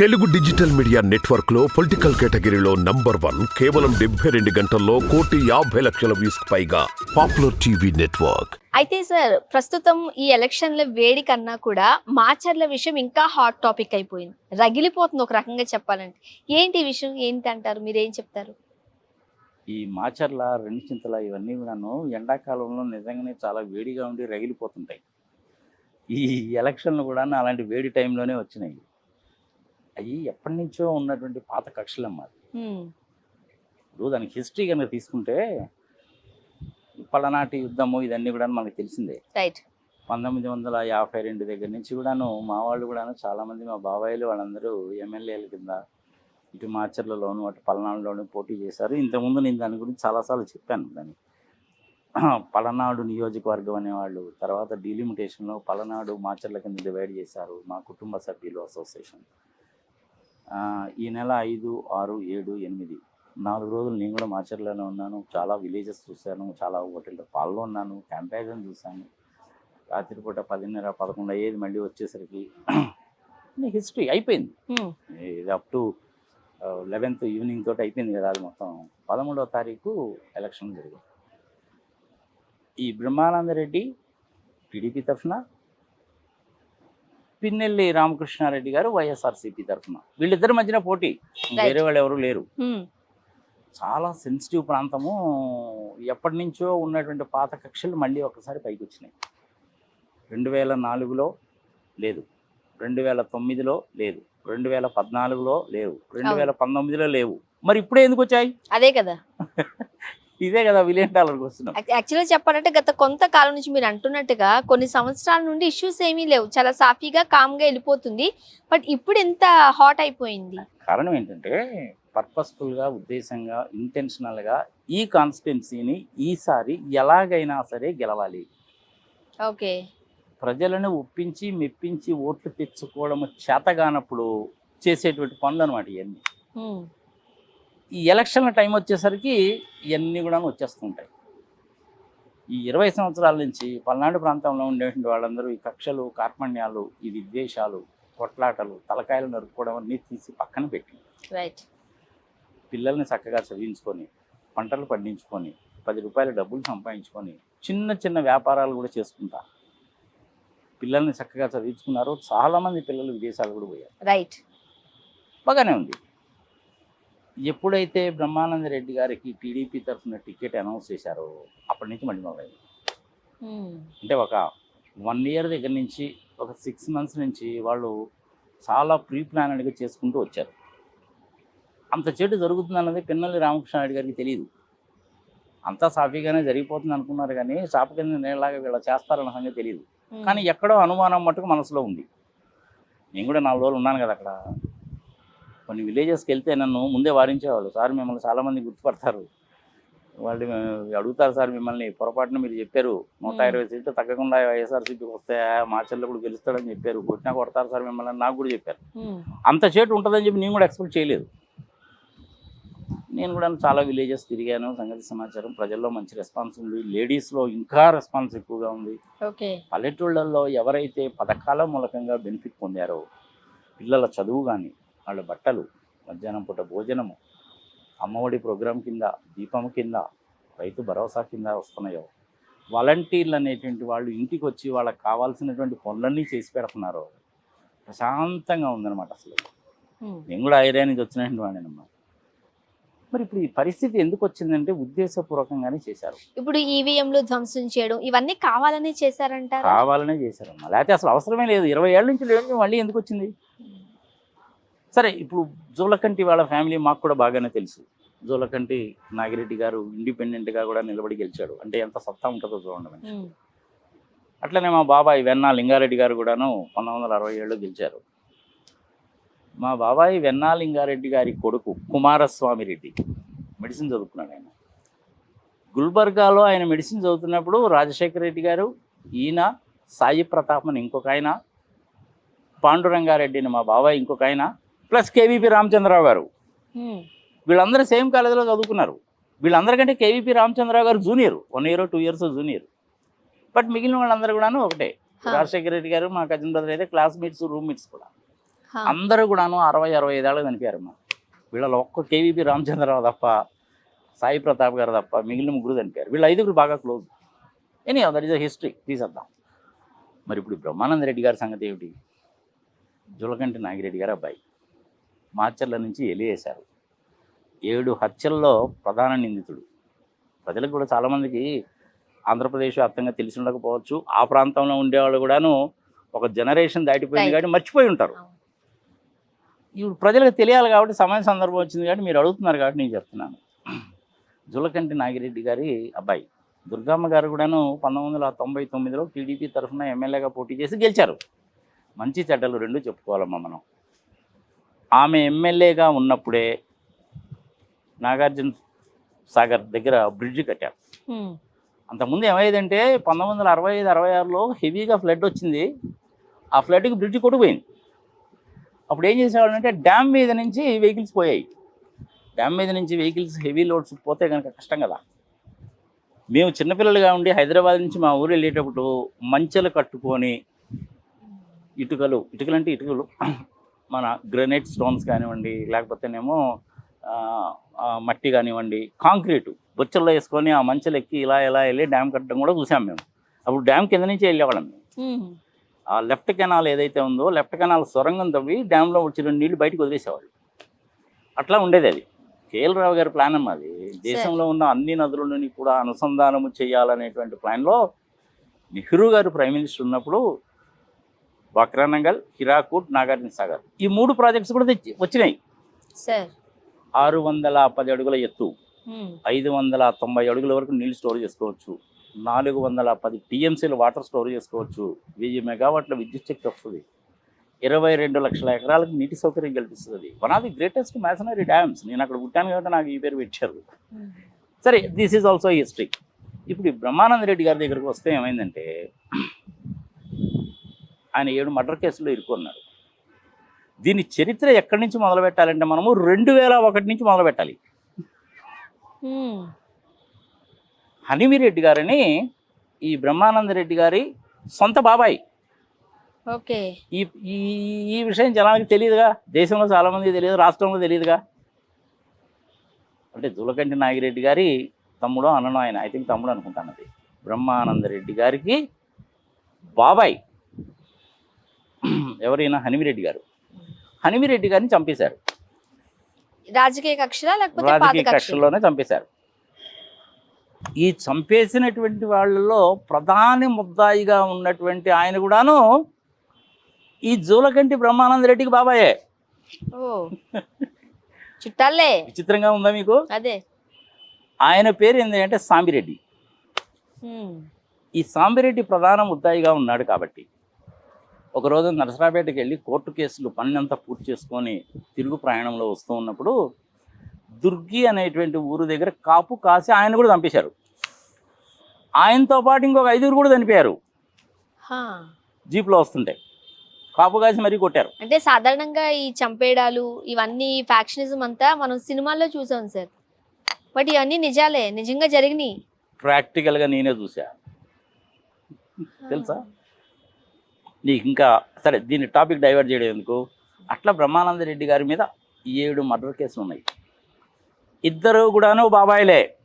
Telugu digital media నెట్వర్క్లో political కేటగిరీలో number one కేవలం డెబ్బై రెండు గంటల్లో కోటి యాభై లక్షల వ్యూస్ పైగా పాపులర్ టీవీ నెట్వర్క్. అయితే సార్ ప్రస్తుతం ఈ ఎలక్షన్ల వేడి కన్నా కూడా మాచర్ల విషయం ఇంకా హాట్ టాపిక్ అయిపోయింది. రగిలిపోతుంది ఒక రకంగా చెప్పాలంటే. ఏంటి ఈ విషయం? ఏంటి అంటారు? మీరు ఏం చెప్తారు? ఈ మాచర్ల రెండు చింతల ఇవన్నీ కూడాను ఎండాకాలంలో నిజంగానే చాలా వేడిగా ఉండి రగిలిపోతుంటాయి. ఈ ఎలక్షన్లు కూడా అలాంటి వేడి టైంలోనే వచ్చినాయి. అవి ఎప్పటి నుంచో ఉన్నటువంటి పాత కక్షలమ్మ అది. హ్మ్. ఇప్పుడు దానికి హిస్టరీ కనుక తీసుకుంటే పలనాటి యుద్ధము ఇదన్నీ కూడా మనకు తెలిసిందే. రైట్ పంతొమ్మిది వందల యాభై రెండు దగ్గర నుంచి కూడాను మా వాళ్ళు కూడాను చాలామంది మా బాబాయిలు వాళ్ళందరూ ఎమ్మెల్యేల కింద ఇటు మాచర్లలోను అటు పల్నాడులోను పోటీ చేశారు. ఇంతకుముందు నేను దాని గురించి చాలాసార్లు చెప్పాను. దాన్ని పలనాడు నియోజకవర్గం అనేవాళ్ళు తర్వాత డీలిమిటేషన్లో పలనాడు మాచర్ల కింద డివైడ్ చేశారు మా కుటుంబ సభ్యులు అసోసియేషన్. ఈ నెల ఐదు ఆరు ఏడు ఎనిమిది. నాలుగు రోజులు నేను కూడా మాచర్లోనే ఉన్నాను. చాలా విలేజెస్ చూశాను. చాలా హోటల్లో పాల్గొన్నాను క్యాంపేజన్ చూశాను. రాత్రిపూట పదిన్నర పదకొండు అయ్యేది మళ్ళీ వచ్చేసరికి హిస్టరీ అయిపోయింది. ఇది అప్ టు లెవెన్త్ ఈవినింగ్ తోటి అయిపోయింది కదా అది మొత్తం. పదమూడవ తారీఖు ఎలక్షన్ జరిగింది. ఈ బ్రహ్మానందరెడ్డి టీడీపీ తరఫున పిన్నెల్లి రామకృష్ణారెడ్డి గారు వైఎస్ఆర్సీపీ తరఫున. వీళ్ళిద్దరి మధ్యన పోటీ. వేరే వాళ్ళు ఎవరు లేరు. చాలా సెన్సిటివ్ ప్రాంతము. ఎప్పటి నుంచో ఉన్నటువంటి పాత కక్షలు మళ్ళీ ఒకసారి పైకి వచ్చినాయి రెండు వేల నాలుగులో లేదు. రెండు వేల తొమ్మిదిలో లేదు. రెండు వేల పద్నాలుగులో లేవు. రెండు వేల పంతొమ్మిదిలో లేవు. మరి ఇప్పుడే ఎందుకు వచ్చాయి? అదే కదా. ఇదే కదా విలియన్ డాలర్కి వస్తున్నాం యాక్చువల్గా చెప్పాలంటే గత కొంతకాలం నుంచి మీరు అంటున్నట్టుగా కొన్ని సంవత్సరాల నుండి ఇష్యూస్ ఏమీ లేవు. చాలా సాఫీగా కామ్గా వెళ్ళిపోతుంది. బట్ ఇప్పుడు ఎంత హాట్ అయిపోయింది. కారణం ఏంటంటే పర్పస్ఫుల్గా ఉద్దేశంగా ఇంటెన్షనల్గా ఈ కాన్స్టిట్యున్సీని ఈసారి ఎలాగైనా సరే గెలవాలి. ఓకే. ప్రజలను ఒప్పించి మెప్పించి ఓట్లు తెచ్చుకోవడం చేతగానప్పుడు చేసేటువంటి పనులు అనమాట ఇవన్నీ హ్మ్. ఈ ఎలక్షన్ల టైం వచ్చేసరికి ఇవన్నీ కూడా వచ్చేస్తుంటాయి. ఈ ఇరవై సంవత్సరాల నుంచి పల్నాడు ప్రాంతంలో ఉండేటువంటి వాళ్ళందరూ ఈ కక్షలు కార్పణ్యాలు ఈ విద్వేషాలు కొట్లాటలు తలకాయలు నరుక్కోవడం అన్నీ తీసి పక్కన పెట్టి రైట్ పిల్లల్ని చక్కగా చదివించుకొని పంటలు పండించుకొని పది రూపాయల డబ్బులు సంపాదించుకొని చిన్న చిన్న వ్యాపారాలు కూడా చేసుకుంటా. పిల్లల్ని చక్కగా చదివించుకున్నారు. చాలామంది పిల్లలు విదేశాలు కూడా పోయారు. రైట్ బాగానే ఉంది. ఎప్పుడైతే బ్రహ్మానంద రెడ్డి గారికి టీడీపీ తరఫున టికెట్ అనౌన్స్ చేశారో అప్పటి నుంచి మళ్ళీ మొదలైంది. అంటే ఒక వన్ ఇయర్ దగ్గర నుంచి ఒక సిక్స్ మంత్స్ నుంచి వాళ్ళు చాలా ప్రీ ప్లానెడ్గా చేసుకుంటూ వచ్చారు. అంత చెడు జరుగుతుంది అన్నది పిన్నల్లి రామకృష్ణారెడ్డి గారికి తెలియదు అంతా సాఫీగానే జరిగిపోతుంది అనుకున్నారు కానీ చాప కింద నీళ్ళలాగా వీళ్ళు చేస్తారన్న సంగతి తెలియదు. కానీ ఎక్కడో అనుమానం మట్టుకు మనసులో ఉంది. నేను కూడా నాలుగు రోజులు ఉన్నాను కదా అక్కడ. కొన్ని విలేజెస్కి వెళ్తే నన్ను ముందే వారించేవాళ్ళు. సార్ మిమ్మల్ని చాలామంది గుర్తుపడతారు. వాళ్ళు అడుగుతారు సార్ మిమ్మల్ని. పొరపాటున మీరు చెప్పారు. నూట. ఇరవై సీట్లు తగ్గకుండా వైఎస్ఆర్సీపీకి వస్తే మా చెల్లె కూడా గెలుస్తాడని చెప్పారు. కొట్టినా కొడతారు సార్ మిమ్మల్ని నాకు కూడా చెప్పారు. అంత చేటు ఉంటుందని చెప్పి నేను కూడా ఎక్స్పెక్ట్ చేయలేదు. నేను కూడా చాలా విలేజెస్ తిరిగాను. సంగతి సమాచారం. ప్రజల్లో మంచి రెస్పాన్స్ ఉంది. లేడీస్లో ఇంకా రెస్పాన్స్ ఎక్కువగా ఉంది. పల్లెటూళ్ళల్లో ఎవరైతే పథకాల మూలకంగా బెనిఫిట్ పొందారో పిల్లల చదువు కానీ వాళ్ళ బట్టలు మధ్యాహ్నం పూట భోజనము అమ్మఒడి ప్రోగ్రాం కింద దీపం కింద రైతు భరోసా కింద వస్తున్నాయో? వాలంటీర్లు అనేటువంటి వాళ్ళు ఇంటికి వచ్చి వాళ్ళకి కావాల్సినటువంటి పనులన్నీ చేసి పెడుతున్నారు? ప్రశాంతంగా ఉందన్నమాట అసలు. నేను కూడా ఐరియా నుంచి వచ్చినటువంటి వాడినమ్మా మరి ఇప్పుడు ఈ పరిస్థితి ఎందుకు వచ్చిందంటే ఉద్దేశపూర్వకంగానే చేశారు. ఇప్పుడు ఈవీఎంలు ధ్వంసం చేయడం ఇవన్నీ కావాలనే చేశారంటారా? కావాలనే చేశారమ్మా. లేకపోతే అసలు అవసరమే లేదు. ఇరవై ఏళ్ళ నుంచి లేదు మళ్ళీ ఎందుకు వచ్చింది? సరే ఇప్పుడు జోలకంటి వాళ్ళ ఫ్యామిలీ మాకు కూడా బాగానే తెలుసు. జోలకంటి నాగిరెడ్డి గారు ఇండిపెండెంట్గా కూడా నిలబడి గెలిచాడు. అంటే ఎంత సత్తా ఉంటుందో చూడండి. అట్లనే మా బాబాయ్ వెన్నా లింగారెడ్డి గారు కూడాను పంతొమ్మిది వందల అరవై ఏడులో గెలిచారు. మా బాబాయ్ వెన్నా లింగారెడ్డి గారి కొడుకు కుమారస్వామి రెడ్డి మెడిసిన్ చదువుకున్నాడు ఆయన. గుల్బర్గాలో ఆయన మెడిసిన్ చదువుతున్నప్పుడు రాజశేఖర రెడ్డి గారు ఈయన సాయి ప్రతాప్ అని ఇంకొక ఆయన పాండురంగారెడ్డిని మా బాబాయ్ ఇంకొక ఆయన ప్లస్ కేవీపీ రామచంద్రరావు గారు. వీళ్ళందరూ సేమ్ కాలేజీలో చదువుకున్నారు. వీళ్ళందరికంటే కేవీపీ రామచంద్రరావు గారు junior. One year two years junior. But మిగిలిన వాళ్ళందరూ కూడాను ఒకటే. రాజశేఖర రెడ్డి గారు మా కజిన్ బ్రదర్ అయితే క్లాస్మేట్స్ రూమ్మేట్స్ కూడా. అందరూ కూడాను అరవై అరవై ఐదేళ్ళు చనిపోయారమ్మా. వీళ్ళలో ఒక్క కేవీపీ రామచంద్రరావు తప్ప సాయి ప్రతాప్ గారు తప్ప మిగిలిన ముగ్గురు చనిపోయారు. వీళ్ళు ఐదుగురు బాగా close. Any that is a history తీసేద్దాం. మరి ఇప్పుడు బ్రహ్మానంద రెడ్డి గారి సంగతి ఏమిటి? జులకంటి నాగిరెడ్డి గారు అబ్బాయి. మాచర్ల నుంచి ఎలియేశారు ఏడు హత్యల్లో ప్రధాన నిందితుడు. ప్రజలకు కూడా చాలామందికి ఆంధ్రప్రదేశ్ వ్యాప్తంగా తెలిసి ఉండకపోవచ్చు. ఆ ప్రాంతంలో ఉండేవాళ్ళు కూడాను ఒక జనరేషన్ దాటిపోయింది. కాబట్టి మర్చిపోయి ఉంటారు. ఇప్పుడు ప్రజలకు తెలియాలి కాబట్టి సమయ సందర్భం వచ్చింది కాబట్టి మీరు అడుగుతున్నారు కాబట్టి నేను చెప్తున్నాను. జులకంటి నాగిరెడ్డి గారి అబ్బాయి. దుర్గమ్మ గారు కూడాను పంతొమ్మిది వందల తొంభై తొమ్మిదిలో టీడీపీ తరఫున ఎమ్మెల్యేగా పోటీ చేసి గెలిచారు. మంచి చెడ్డలు రెండు చెప్పుకోవాలమ్మా మనం. ఆమె ఎమ్మెల్యేగా ఉన్నప్పుడే నాగార్జున సాగర్ దగ్గర బ్రిడ్జ్ కట్టారు. అంతకుముందు ఏమైందంటే పంతొమ్మిది వందల అరవై ఐదు అరవై ఆరులో హెవీగా ఫ్లడ్ వచ్చింది. ఆ ఫ్లడ్కి బ్రిడ్జ్ కొట్టుకుపోయింది. అప్పుడు ఏం చేసేవాళ్ళు అంటే డ్యామ్ మీద నుంచి వెహికల్స్ పోయాయి. డ్యామ్ మీద నుంచి వెహికల్స్ హెవీ లోడ్స్ పోతే కనుక కష్టం కదా. మేము చిన్నపిల్లలుగా ఉండి హైదరాబాద్ నుంచి మా ఊరు వెళ్ళేటప్పుడు మంచెలు కట్టుకొని ఇటుకలు ఇటుకలు అంటే ఇటుకలు మన గ్రనైట్ స్టోన్స్ కానివ్వండి లేకపోతేనేమో మట్టి కానివ్వండి కాంక్రీట్ బొచ్చల్లో వేసుకొని ఆ మంచెలు ఎక్కి ఇలా ఇలా వెళ్ళి డ్యామ్ కట్టడం కూడా చూసాం మేము. అప్పుడు డ్యామ్ కింద నుంచి వెళ్ళేవాళ్ళం మేము. ఆ లెఫ్ట్ కెనాల్ ఏదైతే ఉందో లెఫ్ట్ కెనాల్ సొరంగం తవ్వి డ్యామ్లో వచ్చిన నీళ్ళు బయటకు వదిలేసేవాళ్ళు. అట్లా ఉండేది అది. కేఎల్ రావు గారి ప్లాన్ అమ్మా అది. దేశంలో ఉన్న అన్ని నదులని కూడా అనుసంధానము చేయాలనేటువంటి ప్లాన్లో నెహ్రూ గారు ప్రైమ్ మినిస్టర్ ఉన్నప్పుడు బక్రానంగల్ హిరాకూట్ నాగార్జున సాగర్. ఈ మూడు ప్రాజెక్ట్స్ కూడా తెచ్చి వచ్చినాయి. సార్. ఆరు వందల పది అడుగుల ఎత్తు. ఐదు వందల తొంభై అడుగుల వరకు నీళ్ళు స్టోర్ చేసుకోవచ్చు. నాలుగు వందల పది టీఎంసీలు వాటర్ స్టోర్ చేసుకోవచ్చు. వెయ్యి మెగావాట్ల విద్యుత్ శక్తి వస్తుంది. ఇరవై రెండు లక్షల ఎకరాలకు నీటి సౌకర్యం కల్పిస్తుంది. One of the greatest masonry dams నేను అక్కడ పుట్టాను కాబట్టి నాకు ఈ పేరు పెట్టారు. సరే దిస్ ఈజ్ ఆల్సో హిస్టరీ ఇప్పుడు బ్రహ్మానంద రెడ్డి గారి దగ్గరకు వస్తే ఏమైందంటే ఆయన ఏడు మర్డర్ కేసులో ఇరుక్కున్నాడు దీని చరిత్ర ఎక్కడి నుంచి మొదలు పెట్టాలంటే మనము రెండు వేల ఒకటి నుంచి మొదలు పెట్టాలి. హనిమిరెడ్డి గారిని ఈ బ్రహ్మానంద రెడ్డి గారి సొంత బాబాయ్. ఓకే. ఈ ఈ విషయం జనానికి తెలియదుగా? దేశంలో చాలామంది తెలియదు రాష్ట్రంలో తెలియదుగా? అంటే జులకంటి నాగిరెడ్డి గారి తమ్ముడు అన్నను ఆయన ఐ థింక్ తమ్ముడు అనుకుంటాను అది. బ్రహ్మానంద రెడ్డి గారికి బాబాయ్. ఎవరైనా హనిమిరెడ్డి గారు. హనిమిరెడ్డి గారిని చంపేశారు. రాజకీయ కక్షలా లేకపోతే పాత రాజకీయ కక్ష కక్షల్లోనే చంపేశారు. ఈ చంపేసినటువంటి వాళ్ళలో ప్రధాని ముద్దాయిగా ఉన్నటువంటి ఆయన కూడాను ఈ జూలకంటి బ్రహ్మానంద రెడ్డికి బాబాయే. చుట్టాలే. విచిత్రంగా ఉందా మీకు? అదే. ఆయన పేరు ఏంటి అంటే సాంబిరెడ్డి. ఈ సాంబిరెడ్డి ప్రధాన ముద్దాయిగా ఉన్నాడు కాబట్టి. ఒకరోజు నరసరాపేటకి వెళ్ళి కోర్టు కేసులు పని అంతా పూర్తి చేసుకొని తిరుగు ప్రయాణంలో వస్తూ ఉన్నప్పుడు దుర్గి అనేటువంటి ఊరు దగ్గర కాపు కాసి ఆయన కూడా చంపేశారు. ఆయనతో పాటు ఇంకొక ఐదుగురు కూడా చనిపోయారు. జీప్లో వస్తుంటే కాపు కాసి మరీ కొట్టారు. అంటే సాధారణంగా ఈ చంపేయడాలు ఇవన్నీ ఫ్యాక్షనిజం అంతా మనం సినిమాల్లో చూసాం సార్. బట్ ఇవన్నీ నిజాలే నిజంగా జరిగినాయి. ప్రాక్టికల్గా నేనే చూసా తెలుసా? నీకు ఇంకా సరే దీన్ని టాపిక్ డైవర్ట్ చేయడం ఎందుకు? అట్లా బ్రహ్మానంద రెడ్డి గారి మీద ఏడు మర్డర్ కేసులు ఉన్నాయి. ఇద్దరు కూడాను బాబాయిలే.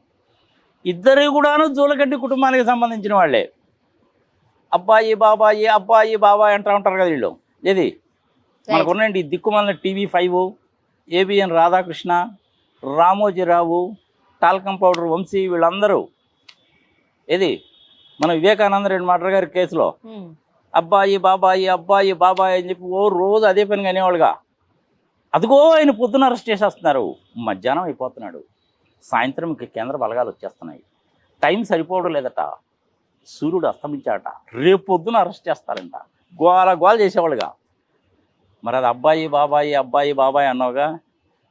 ఇద్దరు కూడాను జూలగడ్డి కుటుంబానికి సంబంధించిన వాళ్ళే. అబ్బాయి బాబాయి అబ్బాయి బాబాయ్ అంటూ ఉంటారు కదా వీళ్ళు. ఏది? మనకు ఉన్నాయండి ఈ దిక్కుమాలిన TV five ABN Radhakrishna Ramoji Rao talcum powder Vamsi వీళ్ళందరూ. ఏది? మన వివేకానంద రెడ్డి మర్డర్ గారి కేసులో. హ్మ్. అబ్బాయి బాబాయి అబ్బాయి బాబాయి అని చెప్పి ఓ రోజు అదే పని అనేవాళ్ళుగా. అదిగో ఆయన పొద్దున అరెస్ట్ చేసేస్తున్నారు. మధ్యాహ్నం అయిపోతున్నాడు. సాయంత్రం ఇంక కేంద్ర బలగాలు వచ్చేస్తున్నాయి. టైం సరిపోవడం లేదట. సూర్యుడు అస్తమించాడట. రేపు పొద్దున అరెస్ట్ చేస్తారంట. గోల గోల చేసేవాళ్ళుగా. మరి అది అబ్బాయి బాబాయి అబ్బాయి బాబాయ్ అన్నావుగా.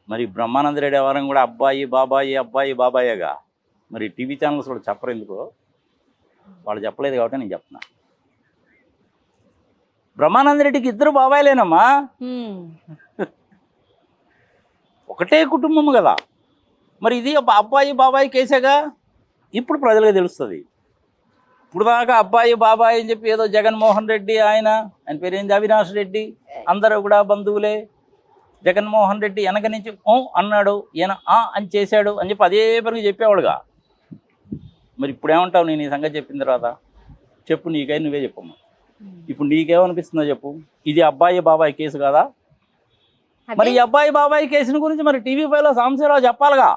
మరి బ్రహ్మానంద రెడ్డి ఎవరం కూడా అబ్బాయి బాబాయి అబ్బాయి బాబాయేగా. మరి టీవీ ఛానల్స్ కూడా చెప్పరు ఎందుకు? వాళ్ళు చెప్పలేదు కాబట్టి నేను చెప్తున్నాను బ్రహ్మానంద రెడ్డికి ఇద్దరు బాబాయిలేనమ్మా. ఒకటే కుటుంబం కదా. మరి ఇది అబ్బ- అబ్బాయి బాబాయి కేసేగా? ఇప్పుడు ప్రజలకు తెలుస్తుంది. ఇప్పుడు దాకా అబ్బాయి బాబాయ్ అని చెప్పి ఏదో జగన్మోహన్ రెడ్డి ఆయన ఆయన పేరు ఏంది అవినాష్ రెడ్డి. అందరూ కూడా బంధువులే. జగన్మోహన్ రెడ్డి వెనక నుంచి ఓ అన్నాడు ఈయన ఆ అని చేశాడు అని చెప్పి అదే పనికి చెప్పేవాడుగా. మరి ఇప్పుడు ఏమంటావు నేను ఈ సంగతి చెప్పిన తర్వాత? చెప్పు నీకై నువ్వే చెప్పమ్మా. ఇప్పుడు నీకేమనిపిస్తుందో చెప్పు. ఇది అబ్బాయి బాబాయ్ కేసు కదా? మరి ఈ అబ్బాయి బాబాయ్ కేసుని గురించి మరి టీవీ ఫైవ్లో సాంబశివరావు చెప్పాలిగా.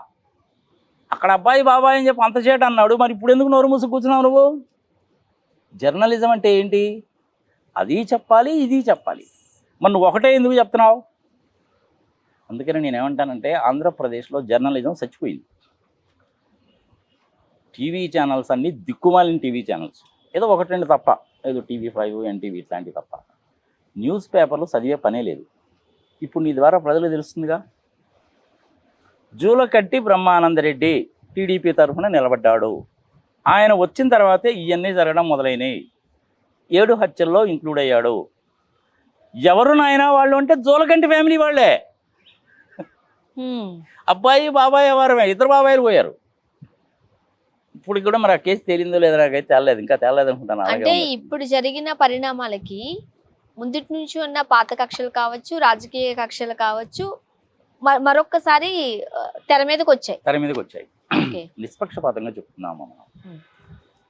అక్కడ అబ్బాయి బాబాయ్ అని చెప్పి అంత చేట అన్నాడు. మరి ఇప్పుడు ఎందుకు నోరు మూసి కూర్చున్నావు నువ్వు? జర్నలిజం అంటే ఏంటి? అది చెప్పాలి ఇది చెప్పాలి. మరి నువ్వు ఒకటే ఎందుకు చెప్తున్నావు? అందుకని నేను ఏమంటానంటే ఆంధ్రప్రదేశ్లో జర్నలిజం చచ్చిపోయింది. టీవీ ఛానల్స్ అన్నీ దిక్కుమాలిన టీవీ ఛానల్స్. ఏదో ఒకటి రెండు తప్ప. ఏదో టీవీ ఫైవ్ ఎన్టీవీ ఇట్లాంటివి తప్ప. న్యూస్ పేపర్లు చదివే పనే లేదు. ఇప్పుడు నీ ద్వారా ప్రజలు తెలుస్తుందిగా? జూలకట్టి బ్రహ్మానందరెడ్డి టీడీపీ తరఫున నిలబడ్డాడు. ఆయన వచ్చిన తర్వాతే ఇవన్నీ జరగడం మొదలైనవి ఏడు హత్యల్లో ఇంక్లూడ్ అయ్యాడు. ఎవరు నాయనా వాళ్ళు అంటే జూలకంటి ఫ్యామిలీ వాళ్ళే. అబ్బాయి బాబాయ్ వారమే ఇద్దరు బాబాయిలు పోయారు. ఇప్పుడు కూడా మరి ఆ కేసు తేలిందో లేదో నాకైతే తేలలేదు. ఇంకా తేలలేదు అనుకుంటాను అంటే. ఇప్పుడు జరిగిన పరిణామాలకి ముందుటి నుంచి ఉన్న పాత కక్షలు కావచ్చు రాజకీయ కక్షలు కావచ్చు మరొక్కసారి తెర మీదకి వచ్చాయి. తెర మీదకి వచ్చాయి. నిష్పక్షపాతంగా చెప్తున్నాము మనం.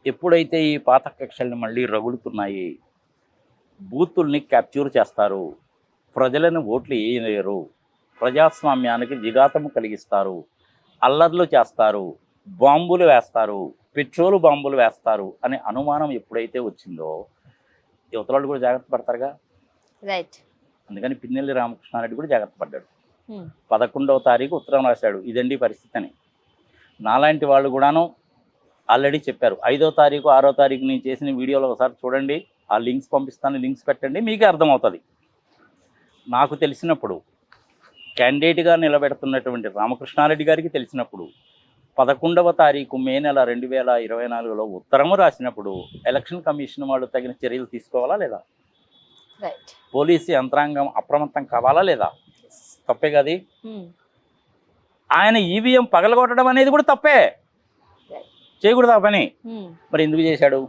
ఎప్పుడైతే ఈ పాత కక్షల్ని మళ్ళీ రగులుతున్నాయి బూతుల్ని క్యాప్చూర్ చేస్తారు ప్రజలను ఓట్లు వేయలేరు ప్రజాస్వామ్యానికి విఘాతము కలిగిస్తారు అల్లర్లు చేస్తారు బాంబులు వేస్తారు పెట్రోల్ బాంబులు వేస్తారు అనే అనుమానం ఎప్పుడైతే వచ్చిందో యువతలాళ్ళు కూడా జాగ్రత్త పడతారుగా? రైట్ అందుకని పిన్నెల్లి రామకృష్ణారెడ్డి కూడా జాగ్రత్త పడ్డాడు. పదకొండవ తారీఖు ఉత్తరం రాశాడు ఇదండి పరిస్థితి అని. నాలాంటి వాళ్ళు కూడాను ఆల్రెడీ చెప్పారు ఐదో తారీఖు ఆరో తారీఖు నేను చేసిన వీడియోలో ఒకసారి చూడండి ఆ లింక్స్ పంపిస్తాను లింక్స్ పెట్టండి మీకే అర్థమవుతుంది. నాకు తెలిసినప్పుడు క్యాండిడేట్గా నిలబెడుతున్నటువంటి రామకృష్ణారెడ్డి గారికి తెలిసినప్పుడు పదకొండవ తారీఖు మే నెల రెండు వేల ఇరవై నాలుగులో ఉత్తరము రాసినప్పుడు ఎలక్షన్ కమిషన్ వాళ్ళు తగిన చర్యలు తీసుకోవాలా లేదా? పోలీసు యంత్రాంగం అప్రమత్తం కావాలా లేదా? తప్పే కది? ఆయన ఈవీఎం పగలగొట్టడం అనేది కూడా తప్పే. చేయకూడదు ఆ పని? మరి ఎందుకు చేశాడు?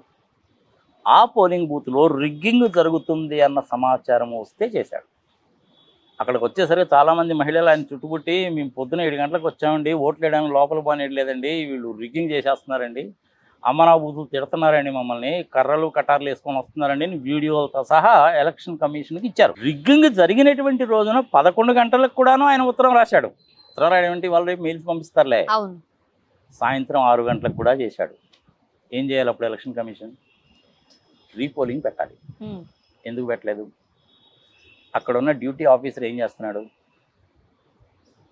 ఆ పోలింగ్ బూత్లో రిగ్గింగ్ జరుగుతుంది అన్న సమాచారం వస్తే చేశాడు. అక్కడికి వచ్చేసరికి చాలామంది మహిళలు ఆయన చుట్టుముట్టి మేము పొద్దున ఏడు గంటలకు వచ్చామండి. ఓట్లు వేయడానికి లోపల పోనీయట్లేదండి. వీళ్ళు రిగ్గింగ్ చేసేస్తున్నారండి. అమ్మనా బూతులు తిడుతున్నారండి మమ్మల్ని. కర్రలు కటార్లు వేసుకొని వస్తున్నారండి వీడియోలతో సహా ఎలక్షన్ కమిషన్కి ఇచ్చారు. రిగ్గింగ్ జరిగినటువంటి రోజున పదకొండు గంటలకు కూడాను ఆయన ఉత్తరం రాశాడు. ఉత్తరం రాయడం వాళ్ళు రేపు మెయిల్స్ పంపిస్తారులే. సాయంత్రం ఆరు గంటలకు కూడా చేశాడు. ఏం చేయాలి అప్పుడు ఎలక్షన్ కమిషన్? రీపోలింగ్ పెట్టాలి. ఎందుకు పెట్టలేదు? అక్కడ ఉన్న డ్యూటీ ఆఫీసర్ ఏం చేస్తున్నాడు?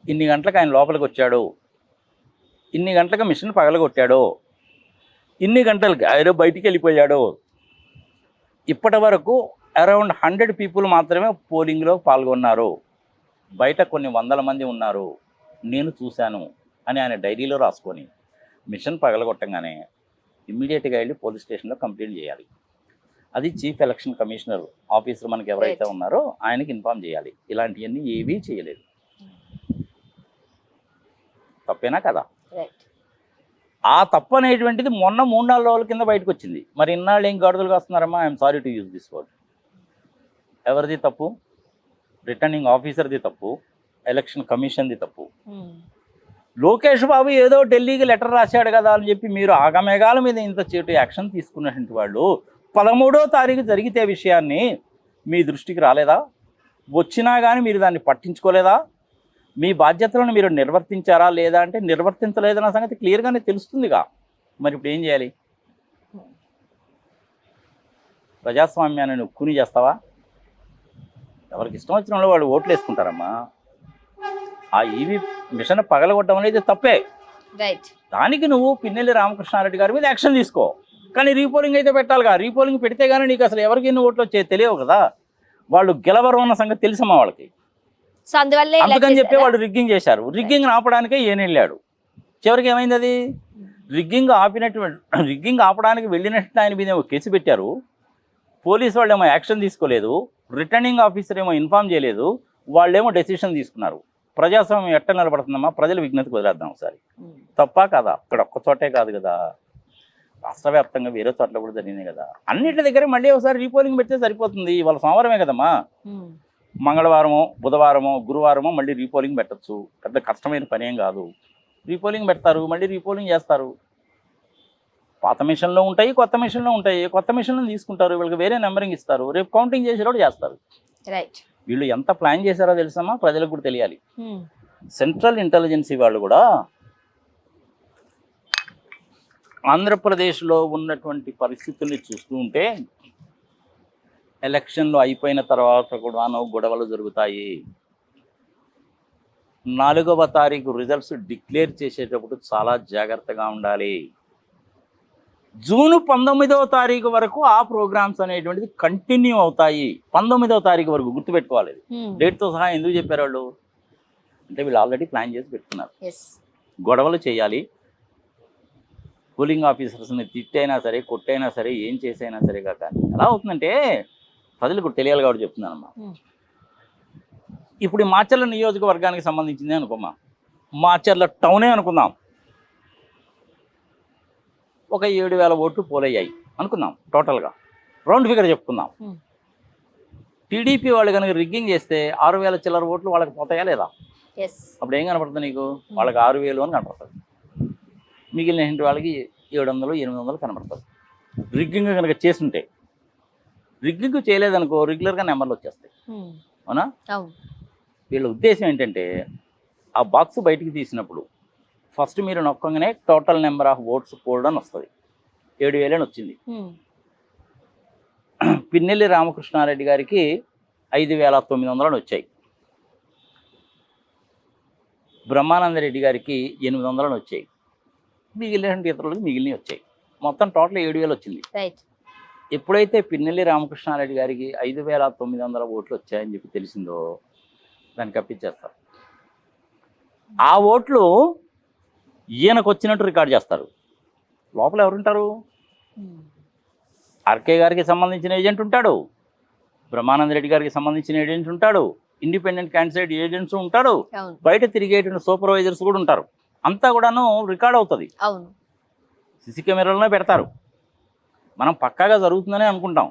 ఇన్ని గంటలకు ఆయన లోపలికి వచ్చాడు. ఇన్ని గంటలకు మిషన్ పగలగొట్టాడు. ఇన్ని గంటలకి ఆయన బయటికి వెళ్ళిపోయాడు. ఇప్పటి వరకు అరౌండ్ హండ్రెడ్ పీపుల్ మాత్రమే పోలింగ్లో పాల్గొన్నారు. బయట కొన్ని వందల మంది ఉన్నారు. నేను చూశాను అని ఆయన డైరీలో రాసుకొని మిషన్ పగలగొట్టంగానే ఇమ్మీడియట్గా వెళ్ళి పోలీస్ స్టేషన్లో కంప్లైంట్ చేయాలి. అది చీఫ్ ఎలక్షన్ కమిషనర్ ఆఫీసర్ మనకి ఎవరైతే. ఉన్నారో ఆయనకి ఇన్ఫామ్ చేయాలి. ఇలాంటివన్నీ ఏవీ చేయలేదు. తప్పేనా కదా? ఆ తప్పు అనేటువంటిది మొన్న మూడు నాలుగు రోజుల కింద బయటకు వచ్చింది మరి ఇన్నాళ్ళు ఏం గాడుదలుగా వస్తున్నారమ్మా I'm sorry to use this word ఎవరిది తప్పు? రిటర్నింగ్ ఆఫీసర్ది తప్పు ఎలక్షన్ కమిషన్ది తప్పు. హ్మ్. లోకేష్ బాబు ఏదో ఢిల్లీకి లెటర్ రాశాడు కదా అని చెప్పి మీరు ఆగమేఘాల మీద ఇంత చేటు యాక్షన్ తీసుకున్నటువంటి వాళ్ళు పదమూడో తారీఖు జరిగితే విషయాన్ని మీ దృష్టికి రాలేదా? వచ్చినా కానీ మీరు దాన్ని పట్టించుకోలేదా? మీ బాధ్యతలను మీరు నిర్వర్తించారా లేదా అంటే నిర్వర్తించలేదన్న సంగతి క్లియర్గానే తెలుస్తుందిగా. మరి ఇప్పుడు ఏం చేయాలి? ప్రజాస్వామ్యాన్ని నువ్వు కూని చేస్తావా? ఎవరికి ఇష్టం వచ్చిన వాళ్ళు ఓట్లు వేసుకుంటారమ్మా. ఆ ఈవీ మిషన్ పగలగొట్టడం అనేది తప్పే. రైట్ దానికి నువ్వు పిన్నెల్లి రామకృష్ణారెడ్డి గారి మీద యాక్షన్ తీసుకో. కానీ రీపోలింగ్ అయితే పెట్టాలిగా. రీపోలింగ్ పెడితే కానీ నీకు అసలు ఎవరికి ఎన్ని ఓట్లు వచ్చాయో తెలియవు కదా. వాళ్ళు గెలవరు అన్న సంగతి తెలుసమ్మా వాళ్ళకి. సో అందువల్లే ఇలా అందుకని చెప్పి? వాళ్ళు రిగ్గింగ్ చేశారు. రిగ్గింగ్ ఆపడానికే ఈయన వెళ్ళాడు. చివరికి ఏమైంది అది? రిగ్గింగ్ ఆపినటువంటి రిగ్గింగ్ ఆపడానికి వెళ్ళినట్టు ఆయన మీద ఏమో కేసు పెట్టారు. పోలీసు వాళ్ళు ఏమో యాక్షన్ తీసుకోలేదు. రిటర్నింగ్ ఆఫీసర్ ఏమో ఇన్ఫామ్ చేయలేదు. వాళ్ళేమో డెసిషన్ తీసుకున్నారు. ప్రజాస్వామ్యం ఎట్ట నిలబడుతుందమ్మా? ప్రజల విజ్ఞతకు వదిలేద్దాం ఒకసారి. తప్ప కాదా? అక్కడ ఒక్క చోటే కాదు కదా. రాష్ట్ర వ్యాప్తంగా వేరే చోట్ల కూడా జరిగింది కదా. అన్నిటి దగ్గర మళ్ళీ ఒకసారి రీపోలింగ్ పెడితే సరిపోతుంది. ఇవాళ సోమవారమే కదమ్మా. మంగళవారమో బుధవారమో గురువారమో మళ్ళీ రీపోలింగ్ పెట్టచ్చు. పెద్ద కష్టమైన పని ఏం కాదు. రీపోలింగ్ పెడతారు మళ్ళీ రీపోలింగ్ చేస్తారు. పాత మిషన్లో ఉంటాయి కొత్త మిషన్లో ఉంటాయి. కొత్త మిషన్లు తీసుకుంటారు వీళ్ళకి వేరే నెంబరింగ్ ఇస్తారు. రేపు కౌంటింగ్ చేసేటప్పుడు చేస్తారు. రైట్ వీళ్ళు ఎంత ప్లాన్ చేశారో తెలుసమ్మా? ప్రజలకు కూడా తెలియాలి. సెంట్రల్ ఇంటెలిజెన్సీ వాళ్ళు కూడా ఆంధ్రప్రదేశ్లో ఉన్నటువంటి పరిస్థితుల్ని చూస్తూ ఉంటే ఎలక్షన్లు అయిపోయిన తర్వాత కూడాను గొడవలు జరుగుతాయి. నాలుగవ తారీఖు రిజల్ట్స్ డిక్లేర్ చేసేటప్పుడు చాలా జాగ్రత్తగా ఉండాలి. జూన్ పంతొమ్మిదవ తారీఖు వరకు ఆ ప్రోగ్రామ్స్ అనేటువంటిది కంటిన్యూ అవుతాయి. పంతొమ్మిదవ తారీఖు వరకు గుర్తుపెట్టుకోవాలి. డేట్తో సహా ఎందుకు చెప్పారు వాళ్ళు? అంటే వీళ్ళు ఆల్రెడీ ప్లాన్ చేసి పెట్టుకున్నారు. గొడవలు చేయాలి. పోలింగ్ ఆఫీసర్స్ని తిట్టైనా సరే కొట్టైనా సరే ఏం చేసైనా సరే కాక. ఎలా అవుతుందంటే ప్రజలకు తెలియాలి కాబట్టి చెప్తున్నానమ్మా. ఇప్పుడు మాచర్ల నియోజకవర్గానికి సంబంధించింది అనుకోమా మాచర్ల టౌనే అనుకుందాం. ఒక ఏడు వేల ఓట్లు పోలయ్యాయి అనుకుందాం టోటల్గా. రౌండ్ ఫిగర్ చెప్పుకుందాం. టీడీపీ వాళ్ళు కనుక రిగ్గింగ్ చేస్తే ఆరు వేల చిల్లర ఓట్లు వాళ్ళకి పోతాయా లేదా? అప్పుడు ఏం కనపడుతుంది నీకు? వాళ్ళకి ఆరు వేలు అని కనపడుతుంది. మిగిలిన ఇంటి వాళ్ళకి ఏడు వందలు ఎనిమిది వందలు కనపడుతుంది రిగ్గింగ్ కనుక చేస్తుంటే రిగ్గింగ్ చేయలేదనుకో రెగ్యులర్గా నెంబర్లు వచ్చేస్తాయి. అవునా? వీళ్ళ ఉద్దేశం ఏంటంటే ఆ బాక్స్ బయటికి తీసినప్పుడు ఫస్ట్ మీరు నొక్కగానే టోటల్ నెంబర్ ఆఫ్ ఓట్స్ కూడా వస్తుంది. ఏడు వేలని వచ్చింది. పిన్నెల్లి రామకృష్ణారెడ్డి గారికి ఐదు వేల తొమ్మిది వందలని వచ్చాయి. బ్రహ్మానందరెడ్డి గారికి ఎనిమిది వందలని వచ్చాయి. మిగిలిన ఇతరులకు మిగిలినవి వచ్చాయి. మొత్తం టోటల్ ఏడు వేలు వచ్చింది. ఎప్పుడైతే పిన్నెల్లి రామకృష్ణారెడ్డి గారికి ఐదు వేల తొమ్మిది వందల ఓట్లు వచ్చాయని చెప్పి తెలిసిందో దాన్ని కప్పించేస్తారు ఆ ఓట్లు ఈయనకు వచ్చినట్టు రికార్డ్ చేస్తారు. లోపల ఎవరుంటారు. ఆర్కే గారికి సంబంధించిన ఏజెంట్ ఉంటాడు. బ్రహ్మానంద రెడ్డి గారికి సంబంధించిన ఏజెంట్ ఉంటాడు. ఇండిపెండెంట్ క్యాండిడేట్ ఏజెంట్స్ ఉంటాడు బయట తిరిగేటువంటి సూపర్వైజర్స్ కూడా ఉంటారు. అంతా కూడాను రికార్డ్ అవుతుంది. అవును. సిసి కెమెరాలోనే పెడతారు. మనం పక్కాగా జరుగుతుందని అనుకుంటాం.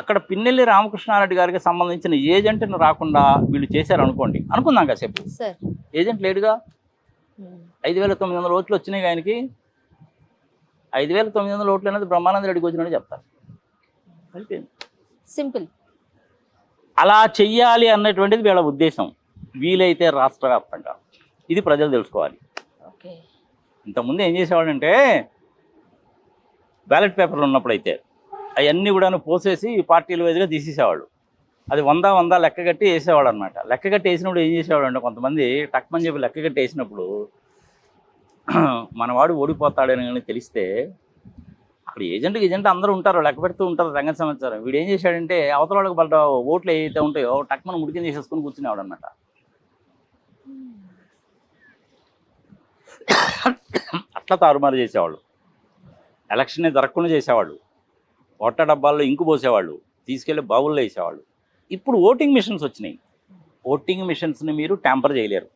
అక్కడ పిన్నెల్లి రామకృష్ణారెడ్డి గారికి సంబంధించిన ఏజెంట్ని రాకుండా వీళ్ళు చేశారు అనుకోండి అనుకుందాం కాసేపు. ఏజెంట్ లేడుగా. ఐదు వేల తొమ్మిది వందల ఓట్లు వచ్చినాయి ఆయనకి. ఐదు వేల తొమ్మిది వందల ఓట్లు అనేది బ్రహ్మానంద రెడ్డికి వచ్చినట్టు చెప్తారు. అయిపోయింది. సింపుల్. అలా చెయ్యాలి అన్నటువంటిది వీళ్ళ ఉద్దేశం. వీలైతే రాష్ట్ర వ్యాప్తంగా ఇది ప్రజలు తెలుసుకోవాలి. ఓకే. ఇంతకుముందు ఏం చేసేవాడంటే బ్యాలెట్ పేపర్లు ఉన్నప్పుడైతే అవన్నీ కూడా పోసేసి పార్టీల వైజ్గా తీసేసేవాళ్ళు. అది వంద వంద లెక్క కట్టి వేసేవాడు అనమాట లెక్క కట్టి వేసినప్పుడు ఏం చేసేవాడు అంటే కొంతమంది టక్మని చెప్పి లెక్క కట్టి వేసినప్పుడు మనవాడు ఓడిపోతాడని కానీ తెలిస్తే అక్కడ ఏజెంట్ ఏజెంట్ అందరూ ఉంటారు లెక్క పెడుతూ ఉంటారు సంగతి సమాచారం. వీడు ఏం చేశాడంటే అవతల వాళ్ళకి వాళ్ళ ఓట్లు ఏవైతే ఉంటాయో టక్మని ముడికింది చేసేసుకొని కూర్చునేవాడు అనమాట అట్లా తారుమారు చేసేవాళ్ళు. ఎలక్షన్ జరగకుండా చేసేవాళ్ళు. ఓట్ల డబ్బాల్లో ఇంకు పోసేవాళ్ళు. తీసుకెళ్ళి బావుల్లో వేసేవాళ్ళు. ఇప్పుడు ఓటింగ్ మిషన్స్ వచ్చినాయి. ఓటింగ్ మిషన్స్ని మీరు ట్యాంపర్ చేయలేరు.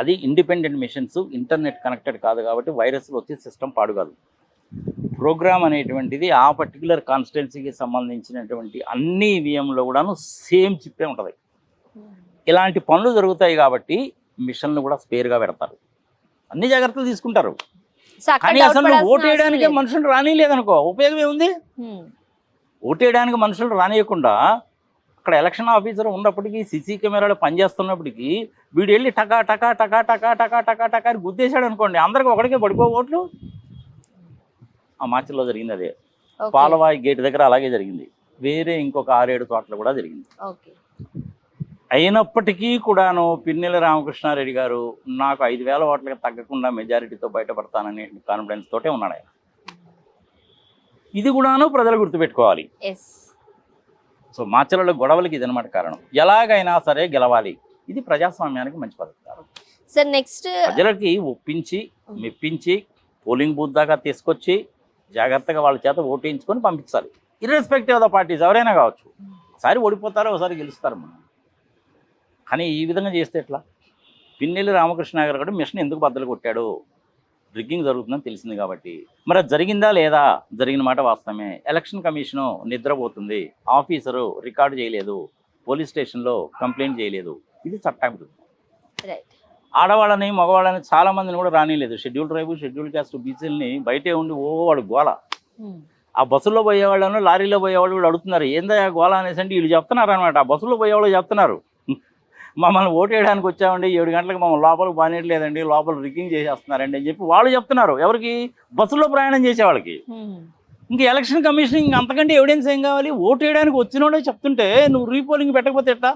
అది ఇండిపెండెంట్ మిషన్స్ ఇంటర్నెట్ కనెక్టెడ్ కాదు కాబట్టి వైరస్లు వచ్చి సిస్టమ్ పాడు కాదు. ప్రోగ్రామ్ అనేటువంటిది ఆ పర్టికులర్ కాన్స్టిట్యున్సీకి సంబంధించినటువంటి అన్ని ఈవీఎంలో కూడాను సేమ్ చిప్పే ఉంటుంది. ఇలాంటి పనులు జరుగుతాయి కాబట్టి మిషన్లు కూడా స్పేర్గా పెడతారు. అన్ని జాగ్రత్తలు తీసుకుంటారు. కానీ అసలు ఓటు వేయడానికి. మనుషులు రానిలేదనుకో ఉపయోగం ఏముంది. ఓటు వేయడానికి మనుషులు రానియకుండా అక్కడ ఎలక్షన్ ఆఫీసర్ ఉన్నప్పటికీ సీసీ కెమెరాలు పనిచేస్తున్నప్పటికీ వీడు వెళ్ళి టకా టకా టకా టకా టకా టకా టకా అని గుద్దేశాడు అనుకోండి అందరికి ఒకడికే పడిపో ఓట్లు? ఆ మార్చిలో జరిగింది అదే. పాలవాయి గేట్ దగ్గర అలాగే జరిగింది. వేరే ఇంకొక ఆరేడు చోట్ల కూడా జరిగింది. ఓకే. అయినప్పటికీ కూడాను పిన్నెల రామకృష్ణారెడ్డి గారు నాకు ఐదు వేల ఓట్లకి తగ్గకుండా మెజారిటీతో బయటపడతాననే కాన్ఫిడెన్స్ తోటే ఉన్నాడు ఆయన. ఇది కూడాను ప్రజలు గుర్తుపెట్టుకోవాలి. సో మాచలలో గొడవలకి ఇదనమాట కారణం. ఎలాగైనా సరే గెలవాలి. ఇది ప్రజాస్వామ్యానికి మంచి పథకం సార్ నెక్స్ట్ ప్రజలకి ఒప్పించి మెప్పించి పోలింగ్ బూత్ దాకా తీసుకొచ్చి జాగ్రత్తగా వాళ్ళ చేత ఓటేయించుకొని పంపించాలి. ఇర్రెస్పెక్టివ్ ఆఫ్ ద పార్టీస్ ఎవరైనా కావచ్చు. ఒకసారి ఓడిపోతారో ఒకసారి గెలుస్తారు మనం కానీ ఈ విధంగా చేస్తే ఎట్లా? పిన్నెల్లి రామకృష్ణ గారు కూడా మిషన్ ఎందుకు బద్దలు కొట్టాడు? రిగ్గింగ్ జరుగుతుందని తెలిసింది కాబట్టి. మరి అది జరిగిందా లేదా? జరిగిన మాట వాస్తవమే. ఎలక్షన్ కమిషను నిద్రపోతుంది. ఆఫీసరు రికార్డు చేయలేదు. పోలీస్ స్టేషన్లో కంప్లైంట్ చేయలేదు. ఇది చట్టవిరుద్ధం రైట్ ఆడవాళ్ళని మగవాళ్ళని చాలా మందిని కూడా రానిలేదు షెడ్యూల్ ట్రైబ్ షెడ్యూల్ క్యాస్ట్ బీసీలని బయటే ఉండి ఓ వాడు గోల. ఆ బస్సులో పోయేవాళ్ళను లారీలో పోయేవాళ్ళు కూడా అడుగుతున్నారు. ఏందా గోల అనేసి అంటే వీళ్ళు చెప్తున్నారు అనమాట ఆ బస్సులో పోయేవాళ్ళు చెప్తున్నారు. మమ్మల్ని ఓటు వేయడానికి వచ్చామండి. ఏడు గంటలకు మమ్మల్ని లోపలికి బానేయట్లేదండి. లోపల రిగ్గింగ్ చేసేస్తున్నారండి అని చెప్పి వాళ్ళు చెప్తున్నారు. ఎవరికి? బస్సులో ప్రయాణం చేసే వాళ్ళకి. ఇంక ఎలక్షన్ కమిషన్ ఇంక అంతకంటే ఎవిడెన్స్ ఏం కావాలి? ఓటు వేయడానికి వచ్చినోడే చెప్తుంటే నువ్వు రీపోలింగ్ పెట్టకపోతే ఎట్లా?